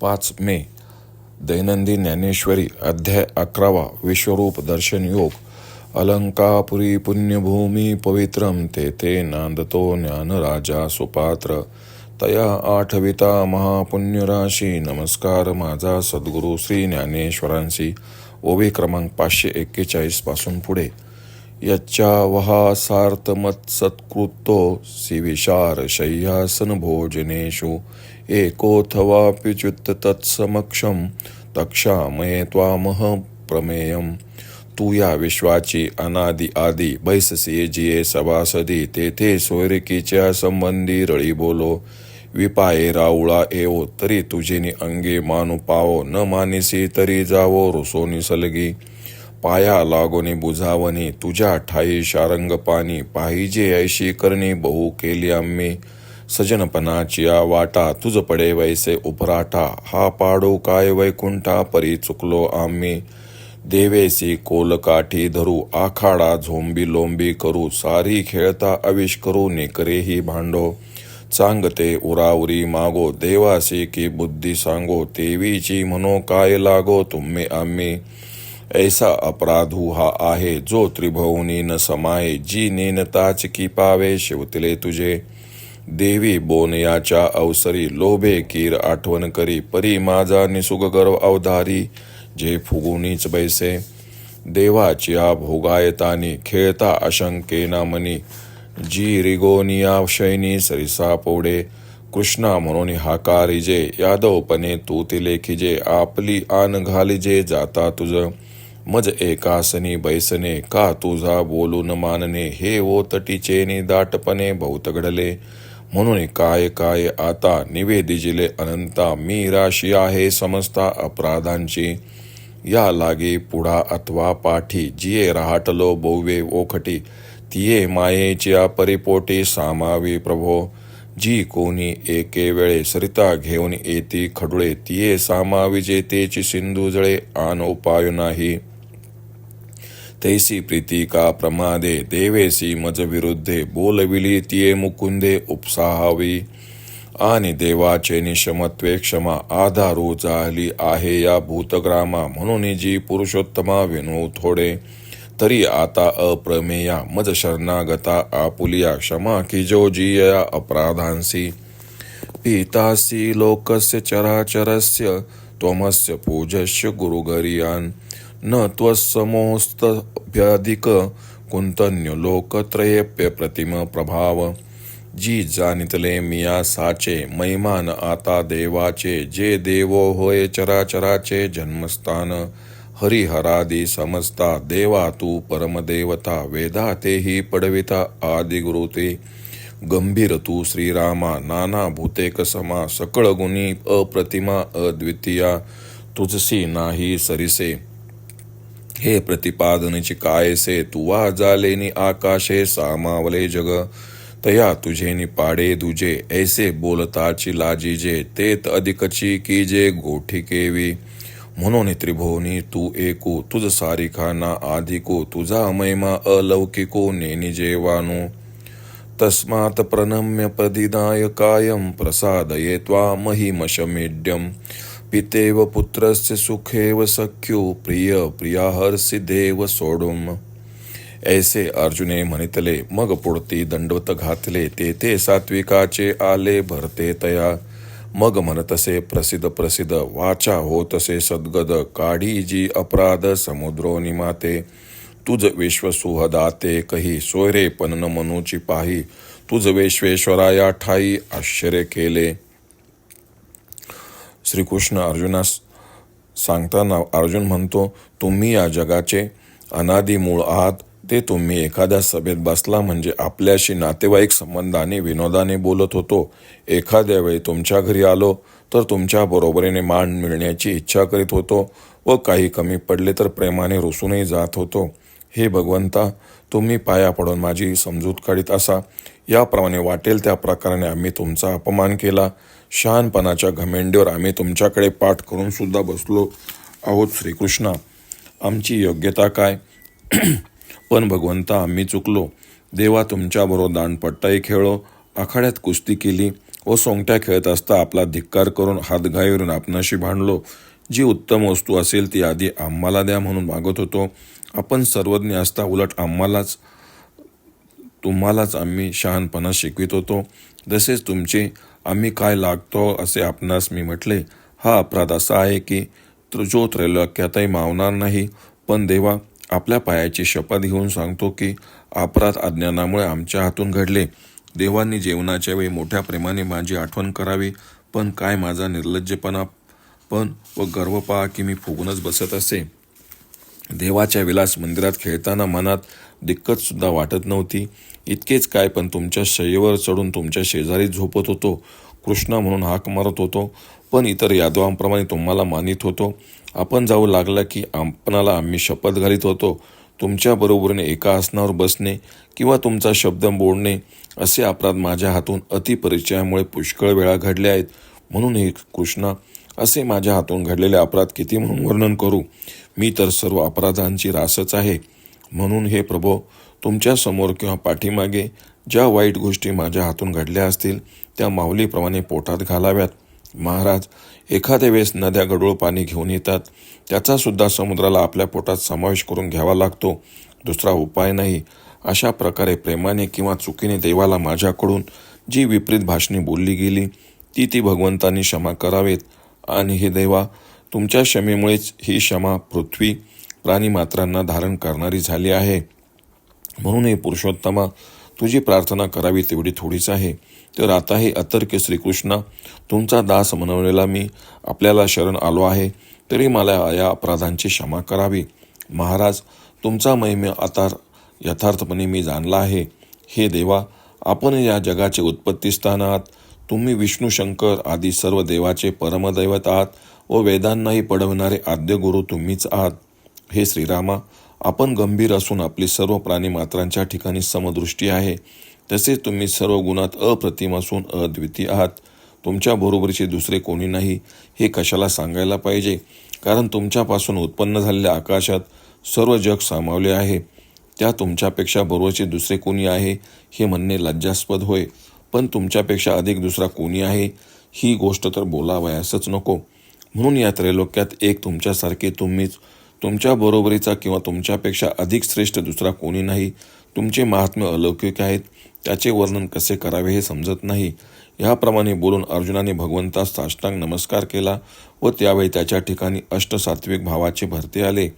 पाच मे दैनंदिन ज्ञानेश्वरी अध्याय अकरावा विश्वरूप दर्शन योग अलंकापुरी पुण्यभूमी पवित्रम तेथे नांदतो ज्ञानराजा सुपात्र तया आठविता महापुण्यराशी नमस्कार माझा सद्गुरू श्री ज्ञानेश्वरांशी ओवी क्रमांक पाचशे एक्केचाळीसपासून पुढे. यच्चा वहा सार्थमत्सत्कृतो शिविशार शय्यासन भोजनेषु एकोऽथवाप्युच्युत तक्षा तक्षामये त्वामह प्रमेयं। तू या विश्वाची अनादि आदी बैससी जिये सभासदी तेथे सोयरिकीच्या संबंधी रळी बोलो। विपाये राऊळा येवो तरी तुझेनी अंगे मानू पावो। न मानिसी तरी जावो रुसोनी सलगी। पाया लागोनी बुझावनी तुझ्या ठाई शारंग पाणी पाहिजे ऐशी करणी बहु केली आम्ही। सजनपणाची या वाटा तुझ पडे वैसे उपराठा हा पाडो काय वैकुंठा परी चुकलो आम्ही. देवेसी कोलकाठी धरू आखाडा झोंबी लोंबी करू सारी खेळता अविष करू निकरेही भांडो. चांगते उराउरी मागो देवासी की बुद्धी सांगो तेवीची म्हणो काय लागो तुम्ही आम्ही. ऐसा अपराधू हा आहे जो त्रिभुवनी न समाये जी नेनताच की पावे शिवतले तुझे. देवी बोनयाच्या अवसरी लोभे कीर आठवण करी परी माझा निसुग गर्व अवधारी जे फुगुनीच बैसे. देवाच्या भोगायतानी खेळता अशंकेना मनी जी रिगोनिया शैनी सरिसा पोडे. कृष्णा म्हणून हाकारिजे यादवपणे तू तिले खिजे आपली आन घालिजे जाता तुझ. मज एकासनी बैसने का तुझा बोलून मानणे हे ओ तटीचेनी दाटपणे भौत घडले. म्हणून काय काय आता निवेदिजिले अनंता मी राशी आहे समजता अपराधांची. या लागे पुढा अथवा पाठी जिये रहाटलो बोवे ओखटी तिये मायेच्या परिपोटी सामावी प्रभो. जी कोणी एके वेळे सरिता घेऊन येती खडुळे तिये सामाविजे तेची सिंधू जळे आन उपाय नाही. तैसी प्रीती का प्रमादे देवेसी मज विरुद्धे बोलविली तिये मुकुंदे उपसाहावी आणि देवाचे निशमत्वे क्षमा आधारू झाली आहे या भूतग्रामा म्हणून जी पुरुषोत्तमा विनू थोडे तरी आता अप्रमेया मज शरणागता आपुलिया क्षमा की जो जीया अपराधांसी पीतासी लोकस्य चराचरस्य त्वमस्य पूजस्य गुरुगरियान् न त्वसमोस्तभ्यधिक कुंतन्य लोकत्रयेप्य प्रतिम प्रभाव। जी जानितले मिया साचे मैमान आता देवाचे जे देवो होय चराचराचे जन्मस्थान। हरिहरादी समजता देवा तू परमदेवता वेदा तेही पडविता आदिगुरु ते गंभीर तू श्रीरामा नाना भूतेक समा सकळ गुणी अप्रतिमा अद्वितीया। तुझसी नाही सरिसे। हे प्रतिपादनची कायसे तुवा जालेनी आकाशे सामावले जग. तया तुझेनी पाडे दुजे ऐसे बोलताची लाजीजे तेत अधिकची की जे गोठी केवी. म्हणून त्रिभुवनी तू एकू तुझ सारिखा ना आधिको. तुझा महिमा अलौकिको नेनी जेवानू. तस्मात् प्रणम्य प्रदिदाय कायं प्रसादये त्वामहिमशमेड्यं पितेव पुत्रस्य सुखेव सख्यो प्रिय प्रियाहर्षि देव सोडुम। ऐसे अर्जुने म्हणितले मग पुढती दंडवत घातले तेथे सात्विकाचे आले भरते तया। मग म्हणतसे प्रसिद्ध प्रसिद्ध वाचा होतसे सद्गद काढी जी अपराध समुद्रो निमाते तुझ विश्वसुहदाते कही सोयरे पनन मनूची पाही। तुझ विश्वेश्वराया ठाई आश्चर्य केले। श्रीकृष्ण अर्जुनास सांगताना अर्जुन म्हणतो तुम्ही या जगाचे अनादी मूळ आहात. ते तुम्ही एखाद्या सभेत बसला म्हणजे आपल्याशी नातेवाईक संबंधाने विनोदाने बोलत होतो. एखाद्या वेळी तुमच्या घरी आलो तर तुमच्या बरोबरीने मान मिळण्याची इच्छा करीत होतो व काही कमी पडले तर प्रेमाने रुसूनही जात होतो. हे भगवंता तुम्ही पाया पडून माझी समजूत काढीत असा. याप्रमाणे वाटेल त्या प्रकाराने आम्ही तुमचा अपमान केला. शहानपणाच्या घमेंडीवर आम्ही तुमच्याकडे पाठ करून सुद्धा बसलो आहोत श्रीकृष्णा. आमची योग्यता काय? पण भगवंता आम्ही चुकलो. देवा तुमच्याबरोबर दांडपट्टाही खेळलो. आखाड्यात कुस्ती केली. व सोंगट्या खेळत असता आपला धिक्कार करून हातघाईवरून आपणाशी भांडलो. जी उत्तम वस्तू असेल ती आधी आम्हाला द्या म्हणून मागत होतो. आपण सर्वज्ञ असता उलट आम्हालाच तुम्हालाच आम्ही शहाणपणा शिकवित होतो. तसेच तुमचे आम्ही काय लागतो असे आपणास मी म्हटले हा अपराध असा आहे की जो त्रैलोक्यातही मावणार नाही. पण देवा आपल्या पायाची शपथ घेऊन सांगतो की अपराध अज्ञानामुळे आमच्या हातून घडले. देवांनी जेवणाच्या वेळी मोठ्या प्रेमाने माझी आठवण करावी पण काय माझा निर्लज्जपणा पण व गर्व पहा की मी फुगूनच बसत असे. देवाच्या विलास मंदिरात खेळताना मनात दिक्कतसुद्धा वाटत नव्हती. इतकेच काय पण तुमच्या शय्येवर चढून तुमच्या शेजारी झोपत होतो. कृष्णा म्हणून हाक मारत होतो. पण इतर यादवांप्रमाणे तुम्हाला मानित होतो. आपण जाऊ लागला की आपणाला आम्ही शपथ घालीत होतो. तुमच्या बरोबरीने एका आसनावर बसणे किंवा तुमचा शब्द बोलणे असे अपराध माझ्या हातून अतिपरिचयामुळे पुष्कळ वेळा घडले आहेत. म्हणून हे कृष्णा असे माझ्या हातून घडलेले अपराध किती म्हणून वर्णन करू? मी तर सर्व अपराधांची रासच आहे. म्हणून हे प्रभो तुमच्यासमोर किंवा पाठीमागे ज्या वाईट गोष्टी माझ्या हातून घडल्या असतील त्या माऊलीप्रमाणे पोटात घालाव्यात. महाराज एखाद्या वेळेस नद्या गडूळ पाणी घेऊन येतात. त्याचासुद्धा समुद्राला आपल्या पोटात समावेश करून घ्यावा लागतो. दुसरा उपाय नाही. अशा प्रकारे प्रेमाने किंवा चुकीने देवाला माझ्याकडून जी विपरीत भाषणे बोलली गेली ती ती भगवंतांनी क्षमा करावेत. आणि हे देवा तुमच्या क्षमेमुळेच ही क्षमा पृथ्वी प्राणीमात्रांना धारण करणारी झाली आहे. म्हणून हे पुरुषोत्तमा तुझी प्रार्थना करावी तेवढी थोडीच आहे. तर आता हे अतर्क्य श्रीकृष्णा तुमचा दास म्हणवलेला मी आपल्याला शरण आलो आहे. तरी मला या अपराधांची क्षमा करावी. महाराज तुमचा महिमे आता यथार्थपणे मी जाणला आहे. हे देवा आपण या जगाचे उत्पत्तीस्थान आहात तुम्ही विष्णू शंकर आदी सर्व देवाचे परमदैवत आहात व वेदांनाही पडवणारे आद्य गुरु तुम्हीच आहात. हे श्रीरामा आपण गंभीर असून आपली सर्व प्राणीमात्रांच्या ठिकाणी समदृष्टी आहे. तसेच तुम्ही सर्व गुणात अप्रतिम असून अद्वितीय आहात. तुमच्या बरोबरीचे दुसरे कोणी नाही हे कशाला सांगायला पाहिजे? कारण तुमच्यापासून उत्पन्न झालेल्या आकाशात सर्व जग सामावले आहे. त्या तुमच्यापेक्षा बरोबरचे दुसरे कोणी आहे हे म्हणणे लज्जास्पद होय. पण तुमच्यापेक्षा अधिक दुसरा कोणी आहे ही गोष्ट तर बोलावयासच नको. म्हणून या त्रैलोक्यात एक तुमच्यासारखे तुम्हीच तुमच्या बरोबरीचा किंवा तुमच्यापेक्षा अधिक श्रेष्ठ दुसरा कोणी नाही तुमचे महात्म्य अलौकिक आहेत त्याचे वर्णन कसे करावे हे समजत नाही. ह्याप्रमाणे बोलून अर्जुनाने भगवंतास साष्टांग नमस्कार केला व त्यावेळी त्याच्या ठिकाणी अष्टसात्विक भावाचे भरते आले.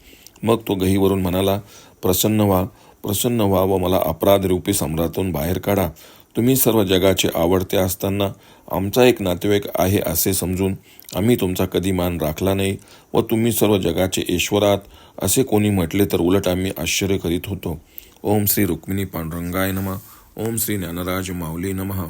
मग तो गहीवरून म्हणाला प्रसन्न व्हा प्रसन्न व्हा व मला अपराध रूपी सम्राटून बाहेर काढा. तुम्ही सर्व जगाचे आवडते असताना आमचा एक नातेवाईक आहे असे समजून आम्ही तुमचा कधी मान राखला नाही व तुम्ही सर्व जगाचे ईश्वरात असे कोणी म्हटले तर उलट आम्ही आश्चर्य करीत होतो. ओम श्री रुक्मिणी पांडुरंगाय नमः. ओम श्री ज्ञानराज माऊली नमः.